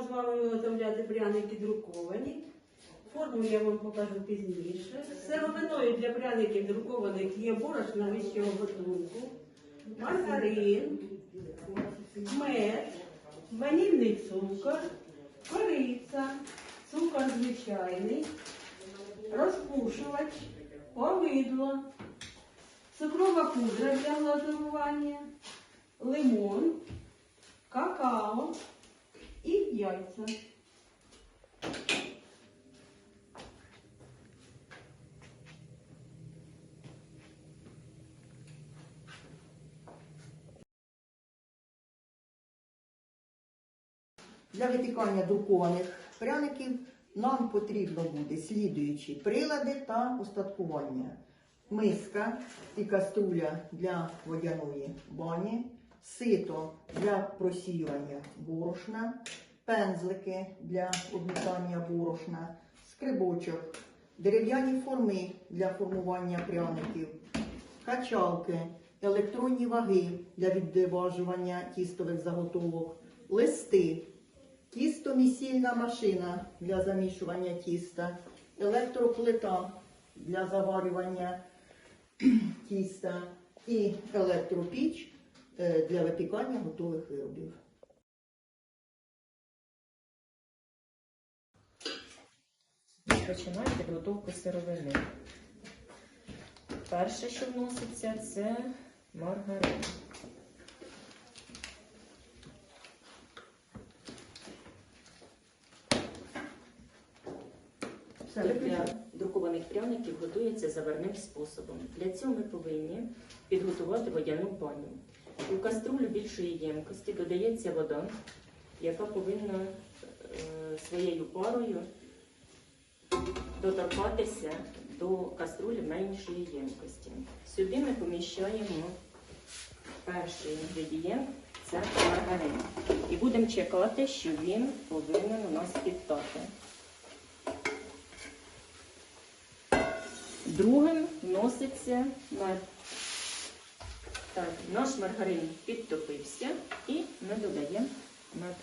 будемо з вами виготовляти пряники друковані. Форму я вам покажу пізніше. Сировиною для пряників друкованих є борошна вищого готунку, маргарин, мед, ванільний цукор, кориця, цукор звичайний, розпушувач, повидло, цукрова пудра для глазурування, лимон, какао і яйця. Для випікання друкованих пряників нам потрібно буде слідуючі прилади та устаткування. Миска і каструля для водяної бані, сито для просіювання борошна, пензлики для обмітання борошна, скрибочок, дерев'яні форми для формування пряників, качалки, електронні ваги для відважування тістових заготовок, листи, тістомісільна машина для замішування тіста, електроплита для заварювання тіста і електропіч для випікання готових виробів. Починаємо підготовку сировини. Перше, що вноситься, це маргарин. Для друкованих пряників готується заварним способом. Для цього ми повинні підготувати водяну баню. У каструлю більшої ємкості додається вода, яка повинна е, своєю парою доторкатися до каструлі меншої ємкості. Сюди ми поміщаємо перший інгредієнт це маргарин. І будемо чекати, що він повинен у нас підтати. Другим вноситься мед. Так, наш маргарин підтопився і ми додаємо мед.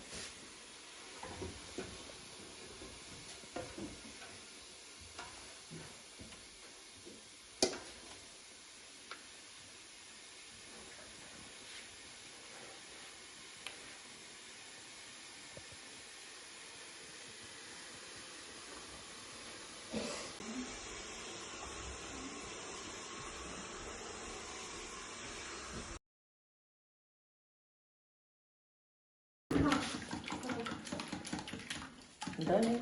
Далі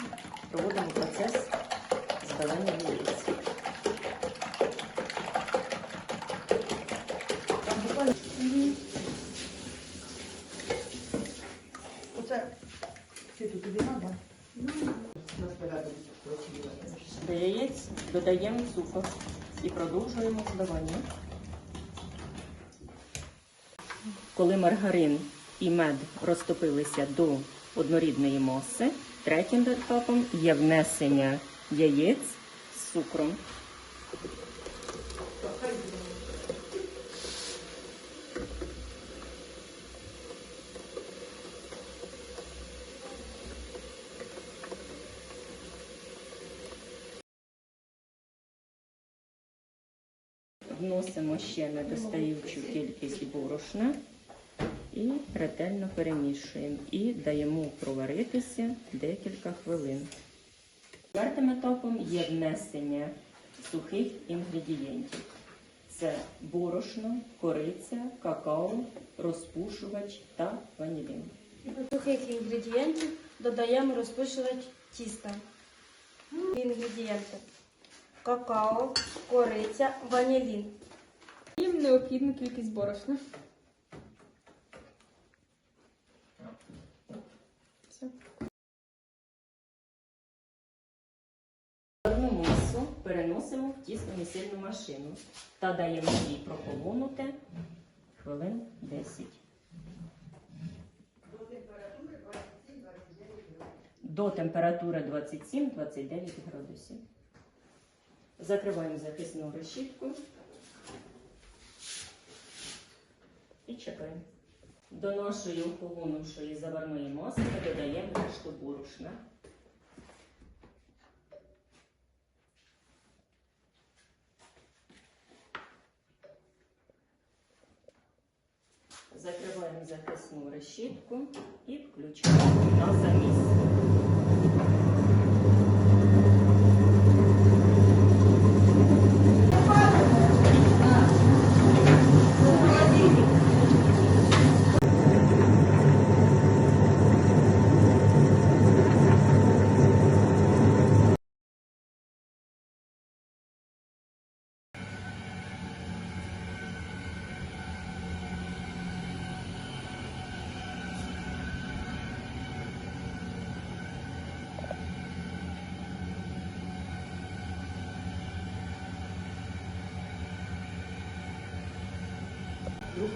проводимо процес збивання яєць. Оце світу тобі треба? До яєць додаємо цукор і продовжуємо збивання. Коли маргарин і мед розтопилися до однорідної маси, третім етапом є внесення яєць з цукром. Вносимо ще недостаючу кількість борошна і ретельно перемішуємо і даємо проваритися декілька хвилин. Четвертим етапом є внесення сухих інгредієнтів. Це борошно, кориця, какао, розпушувач та ванілін. До сухих інгредієнтів додаємо розпушувач тіста. Інгредієнти. Какао, кориця, ванілін. Їм необхідна кількість борошна. Одну мису переносимо в тістомісильну машину та даємо їй прохолонути хвилин 10. До температури 27-29 градусів. Закриваємо захисну решітку і чекаємо. До нашої охолонувшої заварної маси додаємо решту борошна. Закриваємо захисну решітку і включаємо на заміс.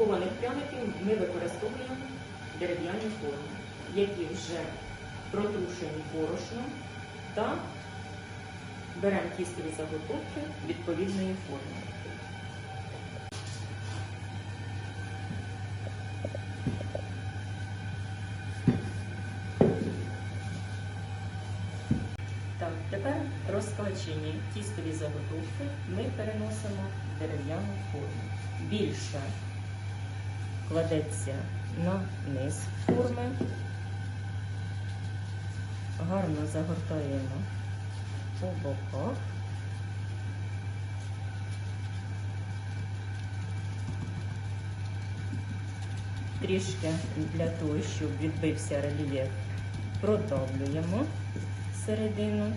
Друкованих пряників ми використовуємо дерев'яні форми, які вже протрушені борошном та беремо тістові заготовки відповідної форми. Так, тепер розкачені тістові заготовки ми переносимо в дерев'яну форму. Більше кладеться на низ форми, гарно загортаємо по боках. Трішки для того, щоб відбився рельєф, продавлюємо середину.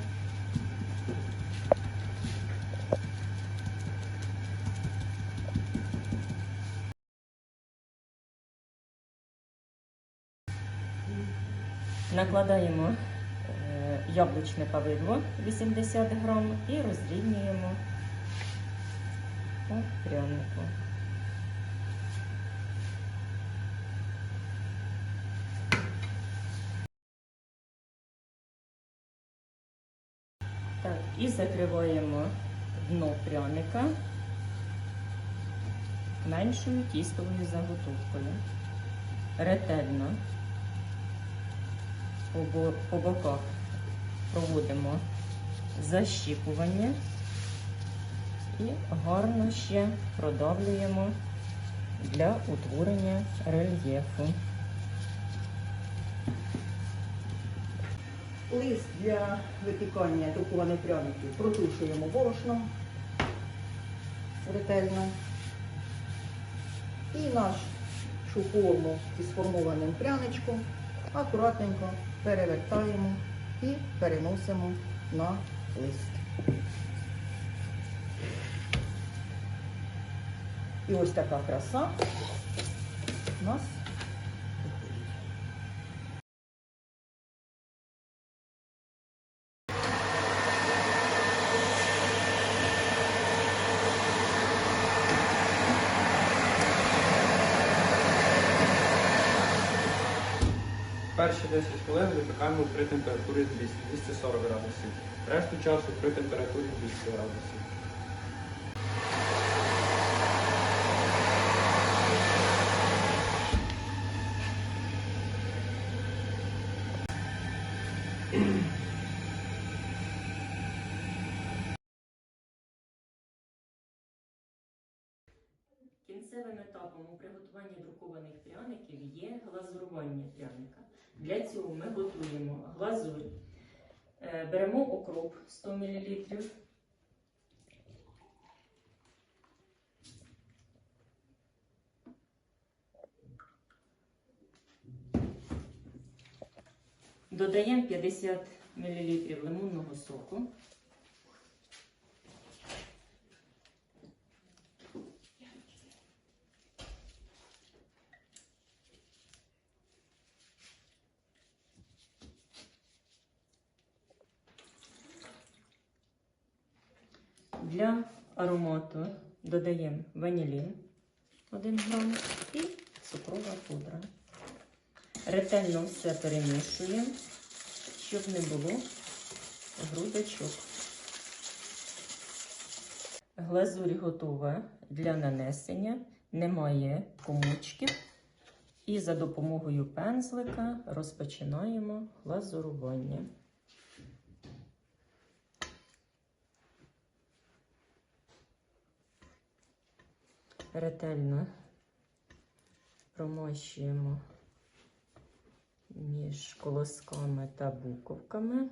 Накладаємо е, яблучне павидло 80 грам і розрівнюємо по прянику. Так, і закриваємо дно пряника меншою тістовою заготовкою. Ретельно по боках проводимо защіпування і гарно ще продавлюємо для утворення рельєфу. Лист для випікання друкованих пряників протушуємо борошном ретельно. І нашу форму із сформованим пряничком акуратненько перевертаємо і переносимо на лист. І ось така краса у нас виходить. Перші 10 хвилин випікаємо при температурі 200 240 градусів. Решту часу при температурі 200 градусів. Кінцевим етапом у приготуванні друкованих пряників є глазурування пряника. Для цього ми готуємо глазурь. Е, Беремо окроп 100 мл. Додаємо 50 мл лимонного соку. Для аромату додаємо ванілін 1 грам і цукрова пудра. Ретельно все перемішуємо, щоб не було грудочок. Глазурь готова для нанесення, немає комочків. І за допомогою пензлика розпочинаємо глазурування. Ретельно промощуємо між колосками та буковками.